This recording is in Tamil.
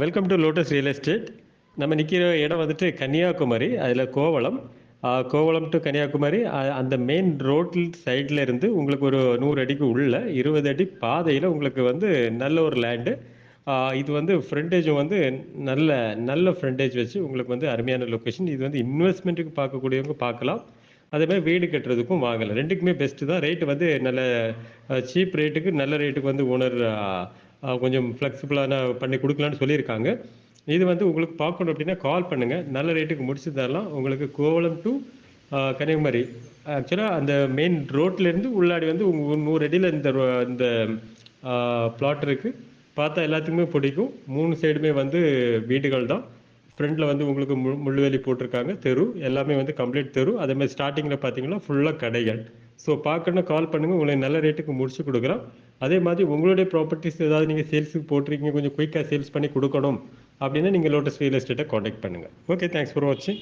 Welcome to lotus real estate நம்ம நிற்கிற இடம் வந்துட்டு கன்னியாகுமரி அதில் கோவளம். கோவளம் டு கன்னியாகுமரி அந்த மெயின் ரோட்டில் சைடில் இருந்து உங்களுக்கு ஒரு நூறு அடிக்கு உள்ள இருபது அடி பாதையில் உங்களுக்கு வந்து நல்ல ஒரு லேண்டு இது வந்து ஃப்ரண்டேஜும் வந்து நல்ல நல்ல ஃப்ரண்டேஜ் வச்சு உங்களுக்கு வந்து அருமையான லொக்கேஷன் இது வந்து இன்வெஸ்ட்மெண்ட்டுக்கு பார்க்கக்கூடியவங்க பார்க்கலாம். அதே மாதிரி வீடு கட்டுறதுக்கும் வாங்கலாம். ரெண்டுக்குமே பெஸ்ட்டு தான். ரேட்டு வந்து நல்ல சீப் ரேட்டுக்கு நல்ல ரேட்டுக்கு வந்து ஓனர் கொஞ்சம் ஃப்ளெக்சிபிளான பண்ணி கொடுக்கலான்னு சொல்லியிருக்காங்க. இது வந்து உங்களுக்கு பார்க்கணும் அப்படின்னா கால் பண்ணுங்கள் நல்ல ரேட்டுக்கு முடிச்சு தரலாம். உங்களுக்கு கோவளம் டு கன்னியாகுமரி. ஆக்சுவலாக அந்த மெயின் ரோட்லேருந்து உள்ளாடி வந்து உங்கள் நூறு அடியில் இந்த இந்த பிளாட் இருக்குது பார்த்தா எல்லாத்துக்குமே பிடிக்கும். மூணு சைடுமே வந்து வீடுகள் தான். ஃப்ரண்ட்டில் வந்து உங்களுக்கு மு முள்ளுவேலி போட்டிருக்காங்க. தெரு. எல்லாமே வந்து கம்ப்ளீட் தெரு. அதே மாதிரி ஸ்டார்டிங்கில் பார்த்தீங்கன்னா ஃபுல்லாக கடைகள். ஸோ பார்க்கணும் கால் பண்ணுங்கள் உங்களை நல்ல ரேட்டுக்கு முடிச்சு கொடுக்குறோம். அதே மாதிரி உங்களுடைய ப்ராப்பர்ட்டிஸ் ஏதாவது நீங்கள் சேல்ஸுக்கு போட்டிருக்கீங்க. கொஞ்சம் குயிக்காக சேல்ஸ் பண்ணி கொடுக்கணும். அப்படின்னா நீங்கள் லோட்டஸ் ரியல் எஸ்டேட்டை காண்டாக்ட் பண்ணுங்கள் ஓகே தேங்க்ஸ் ஃபார் வாட்சிங்